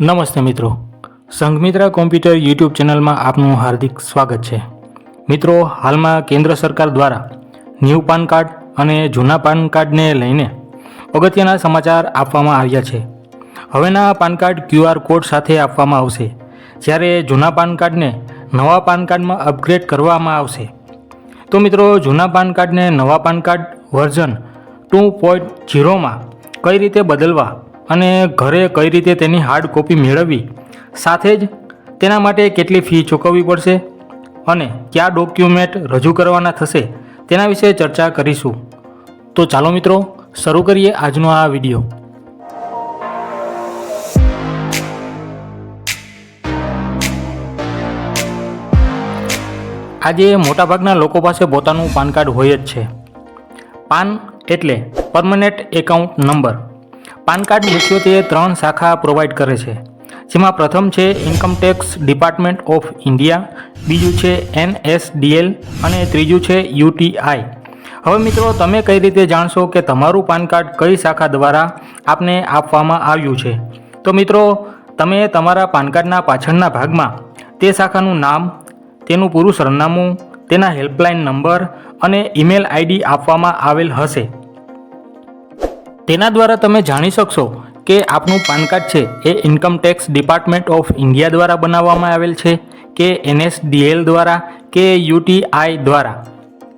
નમસ્તે મિત્રો. Sanghamitra computer YouTube ચેનલમાં આપનું હાર્દિક સ્વાગત છે. મિત્રો, હાલમાં કેન્દ્ર સરકાર દ્વારા ન્યૂ પાન કાર્ડ અને જૂના પાન કાર્ડને લઈને અગત્યના સમાચાર આપવામાં આવ્યા છે. હવેના પાન કાર્ડ ક્યુઆર કોડ સાથે આપવામાં આવશે. જ્યારે જૂના પાન કાર્ડને નવા પાન કાર્ડમાં અપગ્રેડ કરવામાં આવશે. તો મિત્રો, જૂના પાન કાર્ડને નવા PAN card version two point ઝીરોમાં કઈ રીતે બદલવા અને ઘરે કઈ રીતે તેની હાર્ડ કોપી મેળવવી? સાથે જ તેના માટે કેટલી ફી ચૂકવવી પડશે? અને કયા ડોક્યુમેન્ટ રજૂ કરવાના થશે? તેના વિશે ચર્ચા કરીશું. તો ચાલો મિત્રો, શરૂ કરીએ આજનો આ વીડિયો આજે મોટાભાગના લોકો પાસે પોતાનું પાન કાર્ડ હોય જ છે. પાન એટલે permanent account number PAN card મુખ્યત્વે ત્રણ શાખા પ્રોવાઈડ કરે છે, જેમાં પ્રથમ છે ઇન્કમટેક્સ ડિપાર્ટમેન્ટ ઓફ ઇન્ડિયા બીજું છે એનએસડીએલ અને ત્રીજું છે યુટીઆઈ હવે મિત્રો, તમે કઈ રીતે જાણશો કે તમારું પાન કાર્ડ કઈ શાખા દ્વારા આપને આપવામાં આવ્યું છે? તો મિત્રો, તમે તમારા પાન કાર્ડના પાછળના ભાગમાં તે શાખાનું નામ, તેનું પૂરું સરનામું, તેના હેલ્પલાઇન નંબર અને ઈમેલ આઈડી આપવામાં આવેલ હશે. તેના દ્વારા તમે જાણી શકશો કે આપનું પાન કાર્ડ છે એ income tax department of India દ્વારા બનાવવામાં આવેલ છે, કે એનએસડીએલ દ્વારા, કે યુટીઆઈ દ્વારા.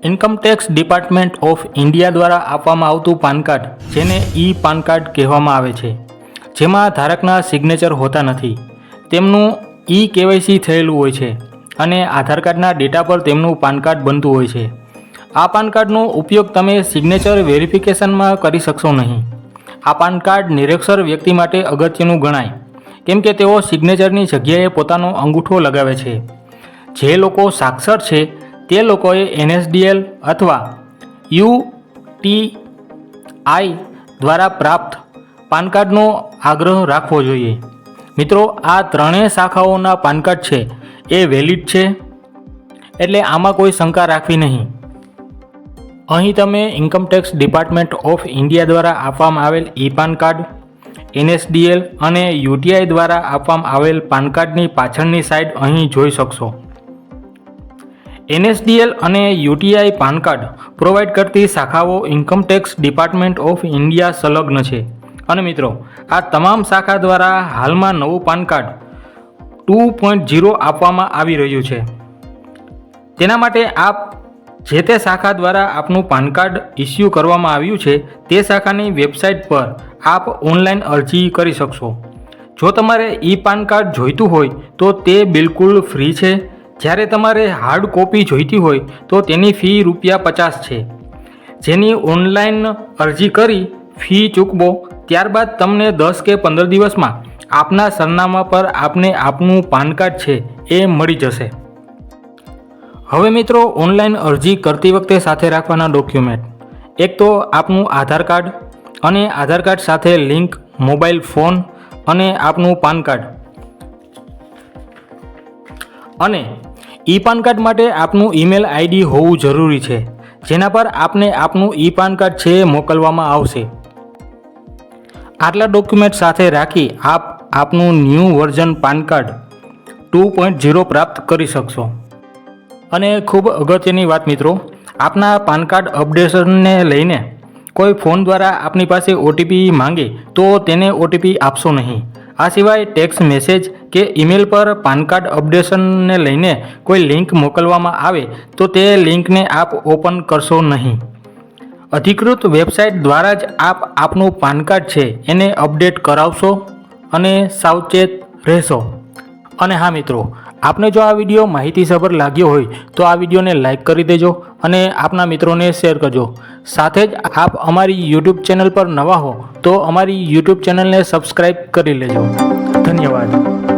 Income tax department of India દ્વારા આપવામાં આવતું પાન કાર્ડ, જેને ઈ પાન કાર્ડ કહેવામાં આવે છે. જેમાં ધારકના સિગ્નેચર હોતા નથી. તેમનું ઈ કેવાયસી થયેલું હોય છે અને આધાર કાર્ડના ડેટા પર તેમનું પાન કાર્ડ બનતું હોય છે. આ પાન કાર્ડનો ઉપયોગ તમે સિગ્નેચર વેરિફિકેશનમાં કરી શકશો નહીં. આ પાન કાર્ડ નિરક્ષર વ્યક્તિ માટે અગત્યનું ગણાય. કેમ કે તેઓ સિગ્નેચરની જગ્યાએ પોતાનો અંગૂઠો લગાવે છે. જે લોકો સાક્ષર છે, તે લોકોએ એનએસડીએલ અથવા યુ ટી આઈ દ્વારા પ્રાપ્ત પાન કાર્ડનો આગ્રહ રાખવો જોઈએ. મિત્રો, આ ત્રણેય શાખાઓના પાન કાર્ડ છે, એ વેલિડ છે. એટલે આમાં કોઈ શંકા રાખવી નહીં. અહીં તમે ઇન્કમટેક્સ ડિપાર્ટમેન્ટ ઓફ ઇન્ડિયા દ્વારા આપવામાં આવેલ ઈ પાન કાર્ડ એનએસડીએલ અને યુટીઆઈ દ્વારા આપવામાં આવેલ પાન કાર્ડની પાછળની સાઈડ અહીં જોઈ શકશો. એનએસડીએલ અને યુટીઆઈ પાન કાર્ડ પ્રોવાઈડ કરતી શાખાઓ ઇન્કમટેક્સ ડિપાર્ટમેન્ટ ઓફ ઇન્ડિયા સંલગ્ન છે. અને મિત્રો, આ તમામ શાખા દ્વારા હાલમાં નવું PAN card two point zero આપવામાં આવી રહ્યું છે. તેના માટે આપ જે તે શાખા દ્વારા આપનું પાન કાર્ડ ઇસ્યુ કરવામાં આવ્યું છે, તે શાખાની વેબસાઇટ પર આપ ઓનલાઈન અરજી કરી શકશો. જો તમારે ઈ પાન કાર્ડ જોઈતું હોય, તો તે બિલકુલ ફ્રી છે. જ્યારે તમારે હાર્ડ કોપી જોઈતી હોય, તો તેની ફી રૂપિયા પચાસ છે. જેની ઓનલાઈન અરજી કરી ફી ચૂકવો, ત્યારબાદ તમને દસ કે પંદર દિવસમાં આપના સરનામા પર આપને આપનું પાન કાર્ડ છે, એ મળી જશે. હવે મિત્રો ઓનલાઈન અરજી કરતી વખતે સાથે રાખવાના ડોક્યુમેન્ટ એક તો આપનું આધાર કાર્ડ અને આધાર કાર્ડ સાથે લિંક મોબાઈલ ફોન અને આપનું પાન કાર્ડ. અને ઈ પાન કાર્ડ માટે આપનું ઈમેલ આઈડી હોવું જરૂરી છે, જેના પર આપને આપનું ઈ પાન કાર્ડ છે મોકલવામાં આવશે. આટલા ડોક્યુમેન્ટ સાથે રાખી આપ આપનું new version PAN card two point zero પ્રાપ્ત કરી શકશો. અને ખૂબ અગત્યની વાત મિત્રો, આપના પાન કાર્ડ અપડેશનને લઈને કોઈ ફોન દ્વારા આપની પાસે ઓટીપી માંગે તો તેને ઓટીપી આપશો નહીં. આ સિવાય ટેક્સ્ટ મેસેજ કે ઈમેલ પર પાન કાર્ડ અપડેશનને લઈને કોઈ લિંક મોકલવામાં આવે તો તે લિંકને આપ ઓપન કરશો નહીં. અધિકૃત વેબસાઇટ દ્વારા જ આપ આપનું પાન કાર્ડ છે એને અપડેટ કરાવશો અને સાવચેત રહેશો. અને હા મિત્રો આપને જો આ વીડિયો માહિતીસભર લાગ્યો હોય, તો આ વિડીયોને લાઇક કરી દેજો અને આપના મિત્રોને શેર કરજો. સાથે જ આપ અમારી યુટ્યુબ ચેનલ પર નવા હો, તો અમારી યુટ્યુબ ચેનલને સબસ્ક્રાઈબ કરી લેજો. ધન્યવાદ.